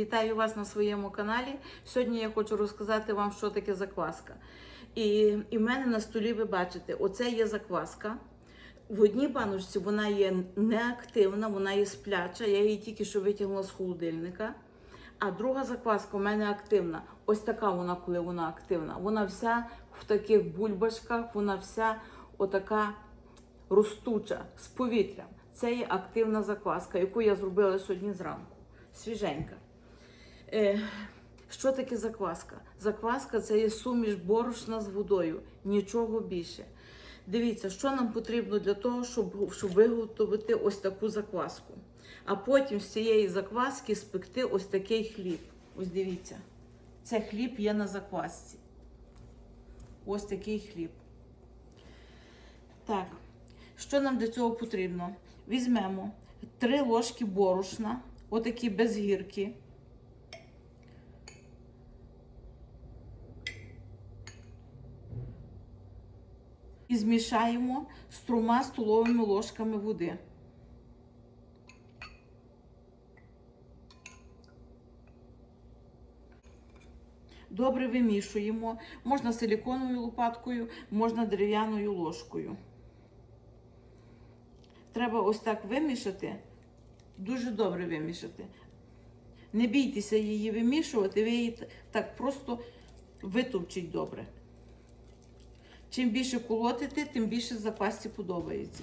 Вітаю вас на своєму каналі. Сьогодні я хочу розказати вам, що таке закваска. І, і в мене на столі ви бачите, оце є закваска. В одній баночці вона є неактивна, вона є спляча. Я її тільки що витягнула з холодильника. А друга закваска у мене активна. Ось така вона, коли вона активна. Вона вся в таких бульбашках, вона вся отака ростуча з повітрям. Це є активна закваска, яку я зробила сьогодні зранку. Свіженька. Е, що таке закваска? Закваска це є суміш борошна з водою, нічого більше. Дивіться, що нам потрібно для того, щоб, щоб виготовити ось таку закваску. А потім з цієї закваски спекти ось такий хліб. Ось дивіться, це хліб є на заквасці. Ось такий хліб. Так, що нам для цього потрібно? Візьмемо 3 ложки борошна, отакі без гірки. І змішаємо з трьома столовими ложками води. Добре вимішуємо. Можна силіконовою лопаткою, можна дерев'яною ложкою. Треба ось так вимішати, дуже добре вимішати. Не бійтеся її вимішувати, ви її так просто витовчіть добре. Чим більше колотите, тим більше запасці подобається.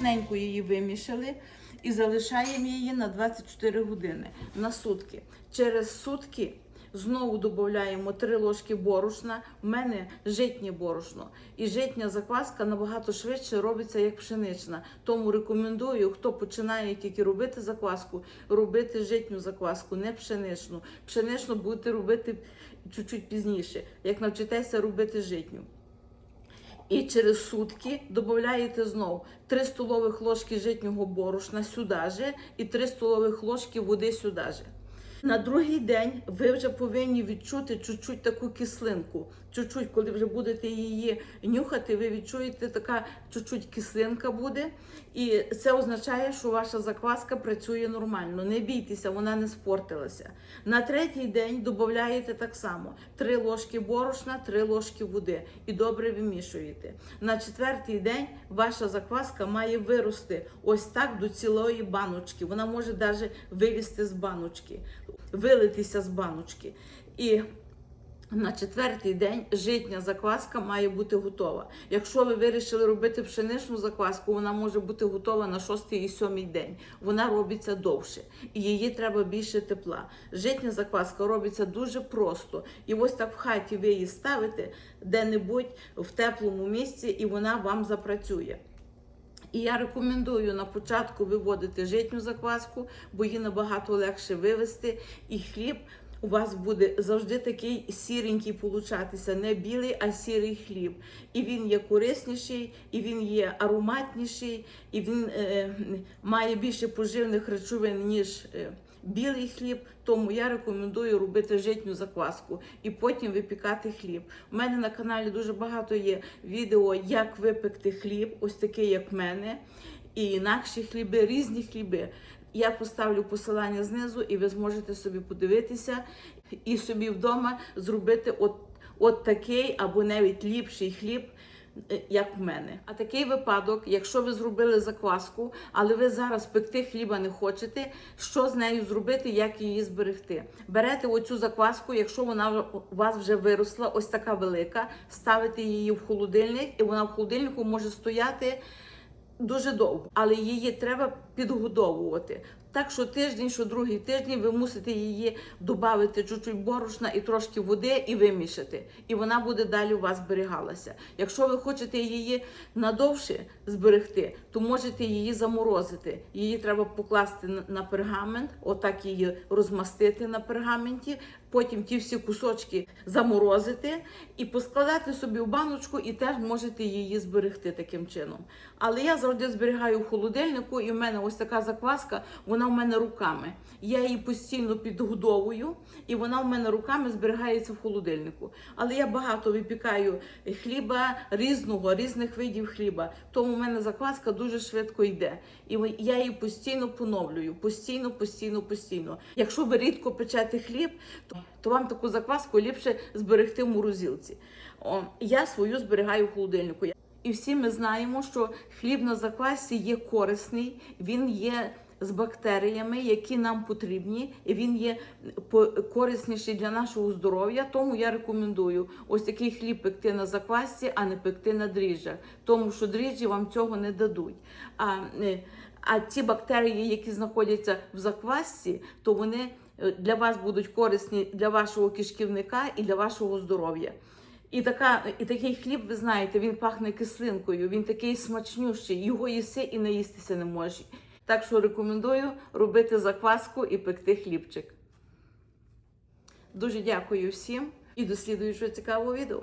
Ненько її вимішали і залишаємо її на 24 години на сутки. Через сутки знову додаємо 3 ложки борошна. У мене житнє борошно. І житня закваска набагато швидше робиться, як пшенична. Тому рекомендую, хто починає тільки робити закваску, робити житню закваску, не пшеничну. Пшеничну будете робити чуть-чуть пізніше, як навчитеся робити житню. І через сутки додаєте знову 3 столових ложки житнього борошна сюди же і 3 столових ложки води сюди же. На другий день ви вже повинні відчути чуть-чуть таку кислинку. Чуть-чуть, коли вже будете її нюхати, ви відчуєте, така чуть-чуть кислинка буде. І це означає, що ваша закваска працює нормально. Не бійтеся, вона не спортилася. На третій день додаєте так само: 3 ложки борошна, 3 ложки води і добре вимішуєте. На четвертий день ваша закваска має вирости ось так до цілої баночки. Вона може навіть вилізти з баночки, вилитися з баночки. І на четвертий день житня закваска має бути готова. Якщо ви вирішили робити пшеничну закваску, вона може бути готова на шостий і сьомий день. Вона робиться довше і її треба більше тепла. Житня закваска робиться дуже просто. І ось так в хаті ви її ставите де-небудь в теплому місці, і вона вам запрацює. І я рекомендую на початку виводити житню закваску, бо її набагато легше вивести. І хліб у вас буде завжди такий сіренький получатися, не білий, а сірий хліб. І він є корисніший, і він є ароматніший, і він е, має більше поживних речовин, ніж. Е, Білий хліб, тому я рекомендую робити житню закваску і потім випікати хліб. У мене на каналі дуже багато є відео, як випекти хліб, ось такий, як в мене, і інакші хліби, різні хліби. Я поставлю посилання знизу, і ви зможете собі подивитися і собі вдома зробити от, от такий або навіть ліпший хліб. е, Як в мене. А такий випадок, якщо ви зробили закваску, але ви зараз пекти хліба не хочете, що з нею зробити, як її зберегти? Берете оцю закваску, якщо вона у вас вже виросла, ось така велика, ставите її в холодильник, і вона в холодильнику може стояти дуже довго, але її треба підгодовувати. Так що тиждень, що другий тиждень ви мусите її додати чуть-чуть борошна і трошки води і вимішати. І вона буде далі у вас зберігалася. Якщо ви хочете її надовше зберегти, то можете її заморозити. Її треба покласти на- пергамент, отак її розмастити на пергаменті. Потім ті всі кусочки заморозити і поскладати собі в баночку, і теж можете її зберегти таким чином. Але я завжди зберігаю в холодильнику, і в мене ось така закваска, вона вона в мене руками. Я її постійно підгодовую, і вона в мене руками зберігається в холодильнику. Але я багато випікаю хліба різного, різних видів хліба. Тому в мене закваска дуже швидко йде. І я її постійно поновлюю. Постійно, постійно, постійно. Якщо ви рідко печете хліб, то, то вам таку закваску ліпше зберегти в морозилці. О, я свою зберігаю в холодильнику. І всі ми знаємо, що хліб на заквасці є корисний, він є з бактеріями, які нам потрібні, і він є корисніший для нашого здоров'я. Тому я рекомендую ось такий хліб пекти на заквасці, а не пекти на дріжджах, тому що дріжджі вам цього не дадуть. А, е, а ті бактерії, які знаходяться в заквасці, то вони е, для вас будуть корисні для вашого кишківника і для вашого здоров'я. І, така, і такий хліб, ви знаєте, він пахне кислинкою, він такий смачнющий, його їси і наїстися не можеш. Так що рекомендую робити закваску і пекти хлібчик. Дуже дякую всім і до слідуючого цікавого відео.